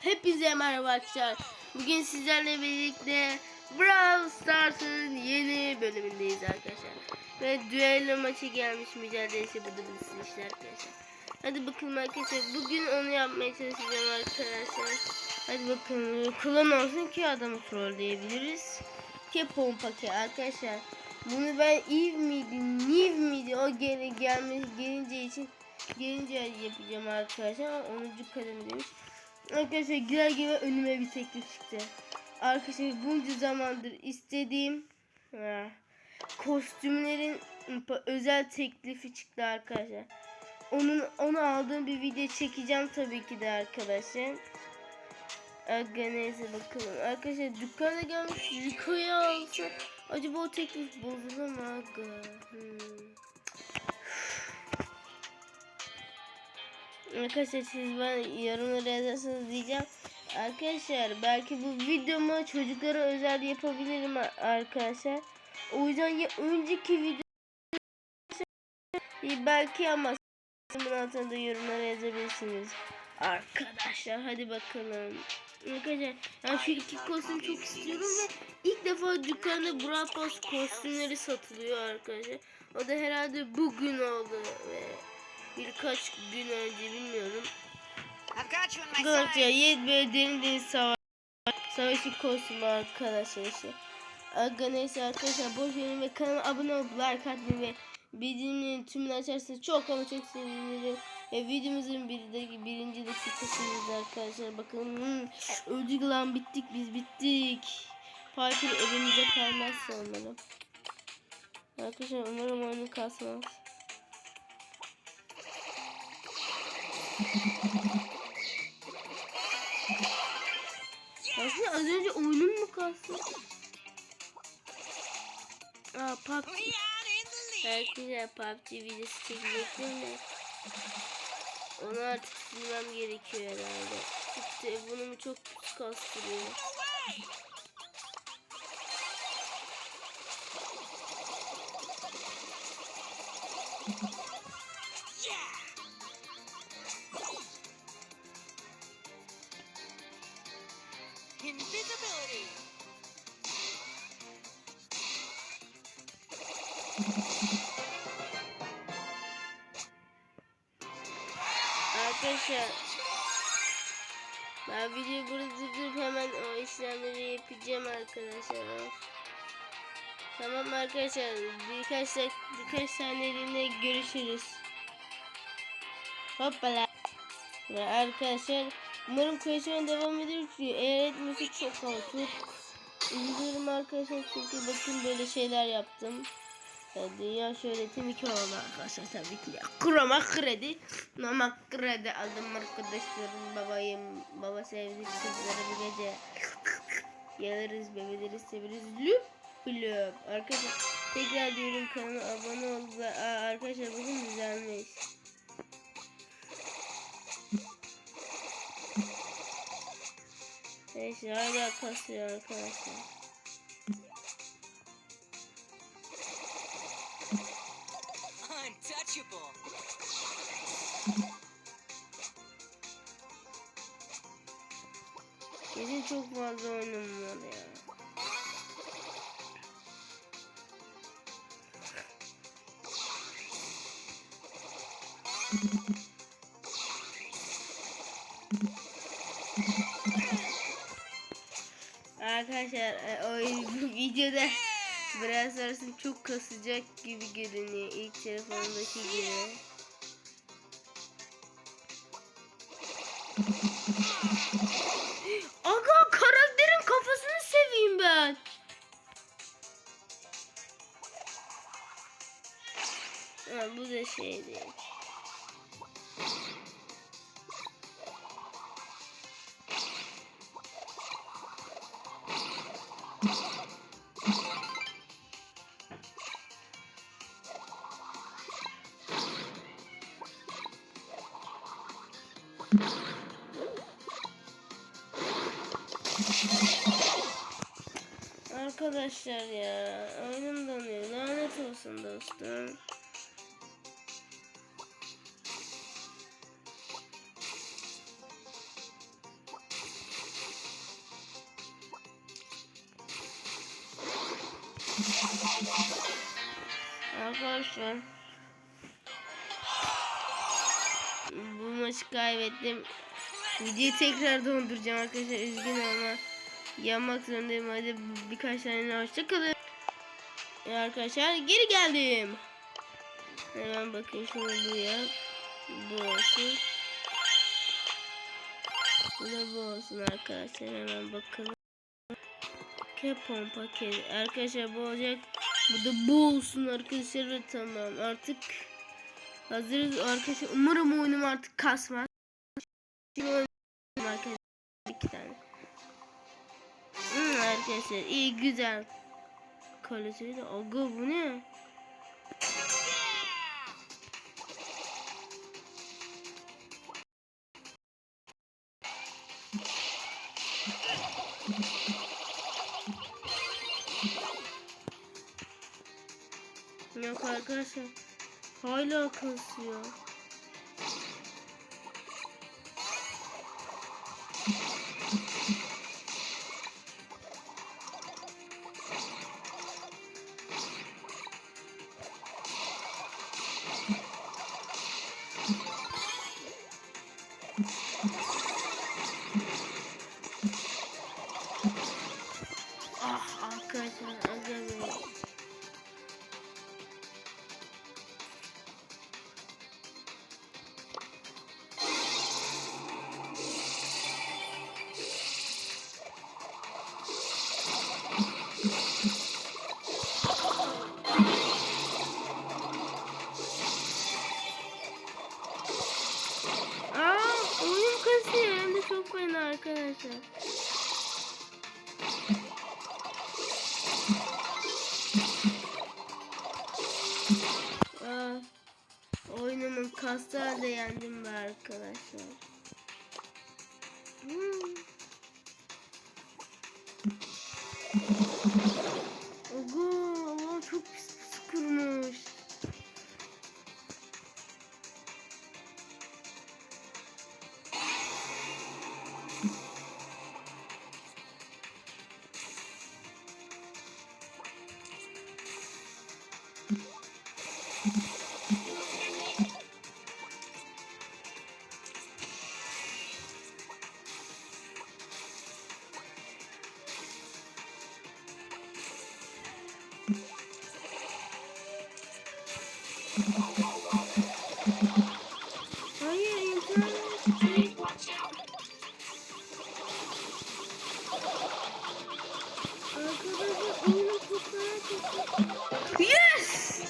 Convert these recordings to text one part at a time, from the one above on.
Hepinize merhaba arkadaşlar. Bugün sizlerle birlikte Brawl Stars'ın yeni bölümündeyiz arkadaşlar. Ve düello maçı gelmiş mücadelesi burada bilsin işte arkadaşlar. Hadi bakalım arkadaşlar. Bugün onu yapmaya çalışacağım arkadaşlar. Hadi bakalım. Kullan olsun ki adamı trolleyebiliriz. Ki pompa ki arkadaşlar. Bunu ben Eve miydi, Niv miydi o geri gelmesi gelince için gelince yapacağım arkadaşlar. 10. kademe demiş. Arkadaşlar girer gibi önüme bir teklif çıktı. Arkadaşlar bunca zamandır istediğim kostümlerin özel teklifi çıktı arkadaşlar. Onun onu aldığım bir video çekeceğim tabii ki de arkadaşlar. Aga neyse bakalım. Arkadaşlar dükkana gelmiş Rico'yu alsa acaba o teklif bozulur mu aga? Hmm. Arkadaşlar siz bana yorumlara yazarsanız diyeceğim. Arkadaşlar belki bu videomu çocuklara özel yapabilirim arkadaşlar. O yüzden ya önceki video belki ama bunun altında yorumlara yazabilirsiniz. Arkadaşlar hadi bakalım. Arkadaşlar ben şu iki kostüm çok istiyorum ve ilk defa dükkanda Brawl Pass kostümleri satılıyor arkadaşlar. O da herhalde bugün oldu ve birkaç gün önce bilmiyorum. Sights. Yiğit böyle derin deniz savaş savaşı kostümü arkadaşlar işte. Aga neyse arkadaşlar boş verin ve kanalıma abone olup like atmayı ve bildirimlerin tümünü açarsanız çok ama çok sevinirim. Ve videomuzun bir de, birinci dakikasındayız arkadaşlar. Bakın hmm, öldük lan bittik biz bittik. Piper evimize kalmazsa umarım. Arkadaşlar umarım oyunu kasmaz. Aslında az önce oyunum mu kastı? Aa PUBG. Lead. Arkadaşlar PUBG videosu çekecektim de. Onu artık silmem gerekiyor herhalde. Çünkü telefonumu çok kastırıyor. Away. Yeah. Arkadaşlar. Tamam arkadaşlar birkaç birkaç saniyeliğine görüşürüz. Hoppala. Ve arkadaşlar umarım koleksiyona devam eder eğer etmesi çok ama çok üzülüyorum arkadaşlar çünkü bakın böyle şeyler yaptım. Ya dünya şöhretim iki oldu arkadaşlar tabii ki de. Kroma kredi. Noma kredi aldım arkadaşlarım babayım. Baba sevdik kızları bu gece. Yalırız bebeleriz severiz. Lüp lüp. Arkadaşlar tekrar diyorum kanala abone ol. ve- Aa, Arkadaşlar bugün düzelmiş. Neyse hala kasıyor arkadaşlar. Untouchable. Çok fazla oyunum var ya. Arkadaşlar e, o bu videoda biraz sonrasında çok kasacak gibi görünüyor ilk telefondaki gibi. Şey değil. Arkadaşlar ya oyunum donuyor lanet olsun dostum. Arkadaşlar. Bu maçı kaybettim. Videoyu tekrar donduracağım arkadaşlar. Üzgünüm ama yapmak zorundayım. Hadi birkaç tane hoşçakalın. E arkadaşlar geri geldim. Hemen bakın şunu buraya. Bu olsun. Bu da bu olsun arkadaşlar. Hemen bakalım. Ke pompa ke. Arkadaşlar bu olacak. Bu da bu olsun arkadaşlar. Tamam artık hazırız arkadaşlar. Umarım oyunum artık kasmaz. Şimdi arkadaşlar iyi güzel. Kaliteli de. Aga bu ne? Yok arkadaşlar. Hala kasıyor. Hayır. Arkadaşlar oyunu kurtaran çok Yes!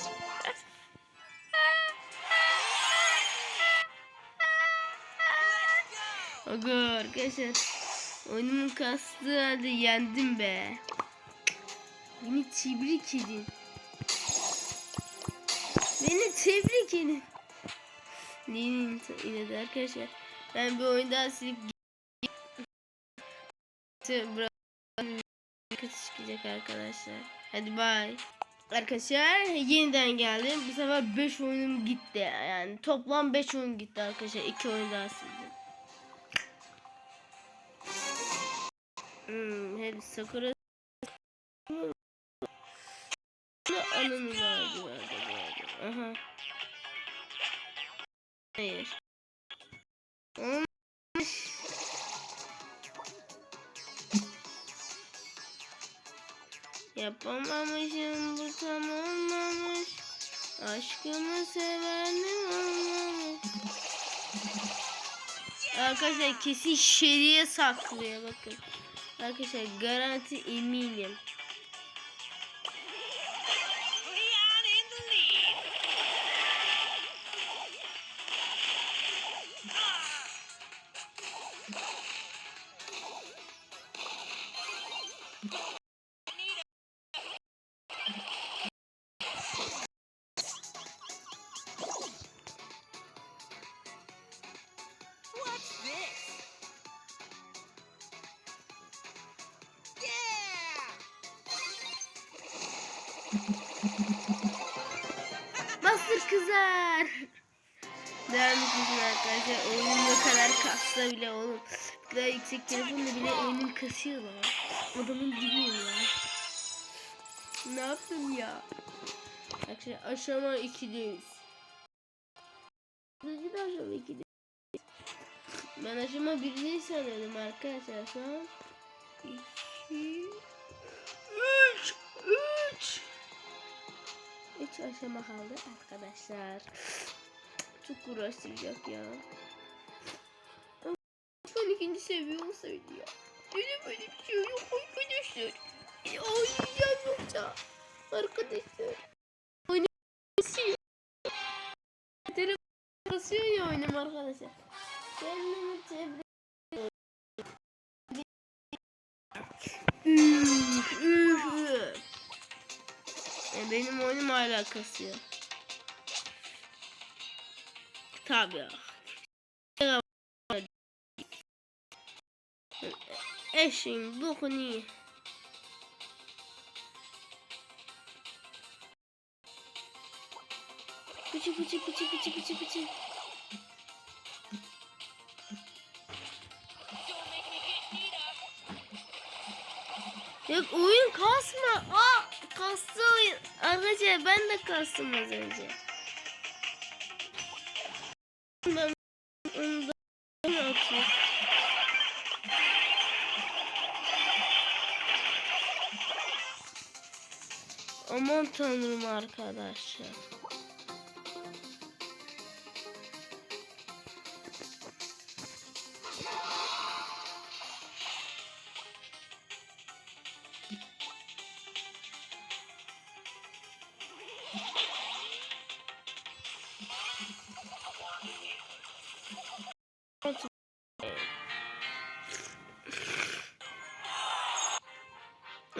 Aga arkadaşlar oyunumun kastığı halde yendim be. Tebrik edin. Beni tebrik edin. Neyin yine de arkadaşlar. Ben bir oyun daha silip Bırak- kötü çıkacak arkadaşlar. Hadi bay. Arkadaşlar yeniden geldim. Bu sefer 5 oyunum gitti. Yani toplam 5 oyun gitti arkadaşlar. 2 oyun daha sildim. Hmm, hadi Sakura Yapamamışım bu tam olmamış. Aşkımı sevenim olmamış. Arkadaşlar kesin şeriye saklıyor bakın. Arkadaşlar garanti eminim. Bastır kızar. Devam etmişim arkadaşlar. Oyunun ne kadar kassa bile oğlum. Bu kadar yüksek telefonla bile oyunun kasıyor lan. Adamın dibiyim lan. Ne yaptım ya? Arkadaşlar aşama 2'deyiz. Birinci de aşama 2'deyiz. Ben aşama 1'deyiz sanıyordum arkadaşlar. Şu an 2 3 aşama kaldı arkadaşlar. Çok uğraştıracak ya. Son ikinci seviye olsaydı ya. Öyle böyle bir şey yok arkadaşlar. Ya oynayacağım yoksa. Arkadaşlar. Oynayacağım. Telefon basıyor ya oynam arkadaşlar. Kendimi tebrik Üf, üf, üf. E, benim oyunum hala kasıyor. Tabii. Eşin bokunu. Pıçı pıçı pıçı pıçı pıçı pıçı. Yok oyun kasma. Aa kastı. Arkadaşlar ben de kastım az önce. Ben onu da atayım. Aman tanrım arkadaşlar.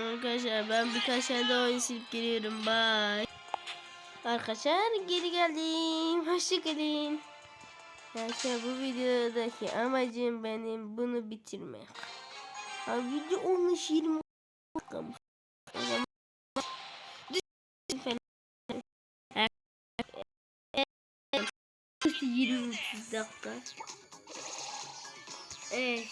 Arkadaşlar ben birkaç tane daha oyun silip geliyorum. Bye. Arkadaşlar geri geldim. Hoşçakalın. Arkadaşlar bu videodaki amacım benim bunu bitirmek. Ha, video olmuş 20 dakika. O zaman falan. 20-30 dakika. E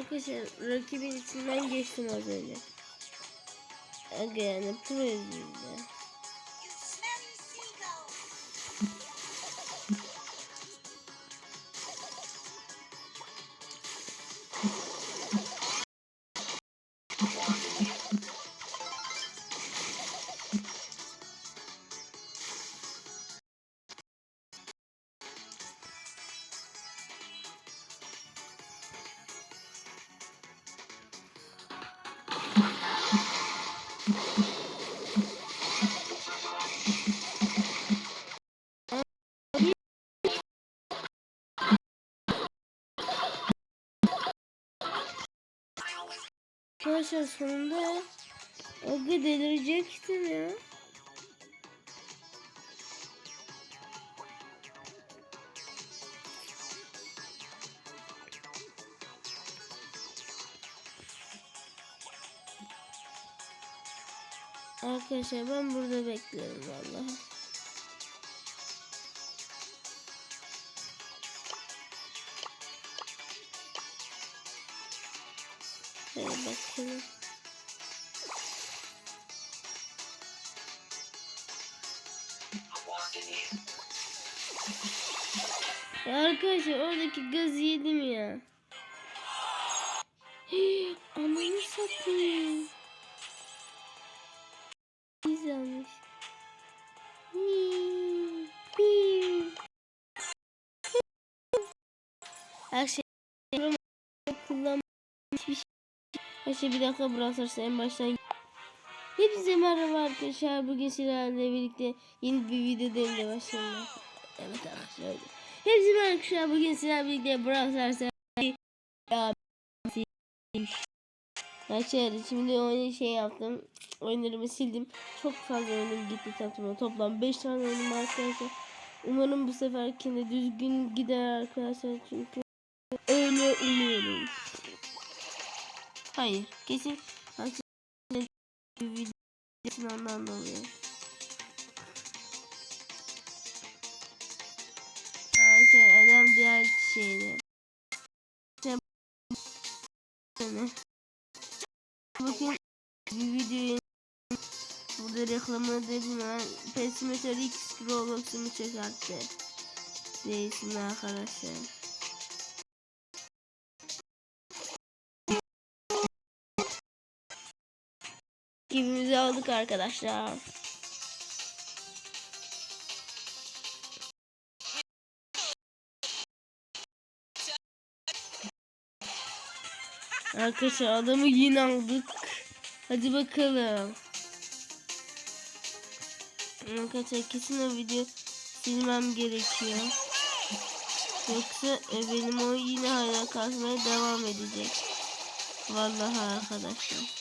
Arkadaşlar rakibin içinden geçtim az önce. Aga yani pro yüzünden. Arkadaşlar sonunda Aga delirecektim ya. Arkadaşlar ben burada bekliyorum vallahi. Bakalım. Ya arkadaşlar oradaki gazı yedim ya. Ananı satayım. Güzelmiş. Her şey kullanmış bir şey. Şey bir dakika bırakırsa en baştan. Hepinize merhaba arkadaşlar. Bugün sizlerle birlikte yeni bir video deneyimle başlayalım. Evet arkadaşlar. Hepinize merhaba arkadaşlar. Bugün sizlerle birlikte Brawl Stars'a Arkadaşlar şimdi oyunu şey yaptım. Oyunlarımı sildim. Çok fazla oyunum gitti toplam. Toplam 5 tane oyunum arkadaşlar. Umarım bu seferkinde düzgün gider arkadaşlar çünkü Hayır kesin videosunu ondan dolayı. Adam diğer şeyde. Bakın bir videoyu burada reklamını dedim ben Pesimeter X Roblox'umu çıkarttı. Değilsin arkadaşlar. Gibimizi aldık arkadaşlar. Arkadaşlar adamı yine aldık. Hadi bakalım. Arkadaşlar kesin o video silmem gerekiyor. Yoksa e, benim o yine hala kasmaya devam edecek. Vallahi arkadaşlar.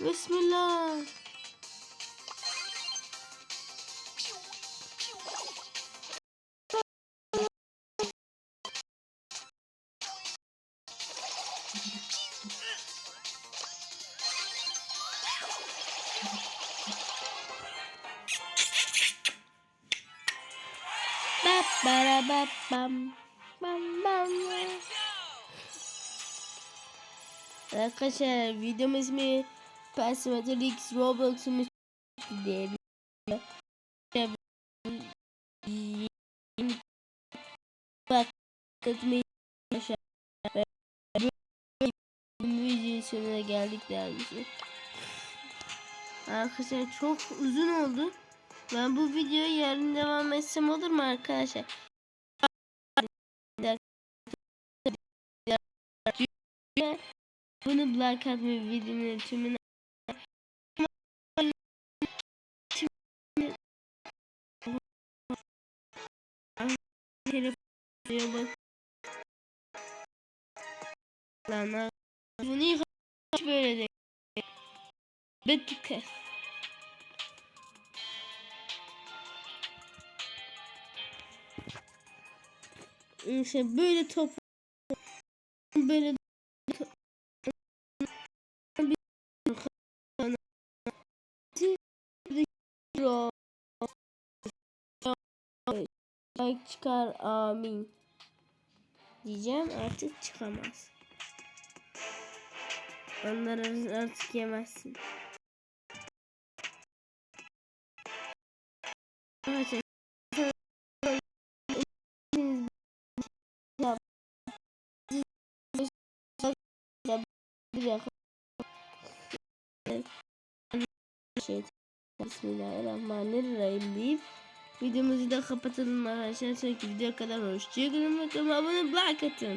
Bismillah. Bap bam bam bam. Arkadaşlar videomuz ismi Pasimeter X Roblox'umuz diye bir bak katmayı videonun sonuna geldik dermişim. Arkadaşlar çok uzun oldu. Ben bu videoyu yarın devam etsem olur mu arkadaşlar? Bunu Black Hat ve videonun tümüne bak. Lan bunu yıkamış böyle de. Betüke. İşte böyle top böyle Like çıkar amin diyeceğim artık çıkamaz. Onları artık yemezsin. Evet. Bismillahirrahmanirrahim deyip videomuzu da kapatalım arkadaşlar. Sonraki video kadar hoşçakalın abone like atın.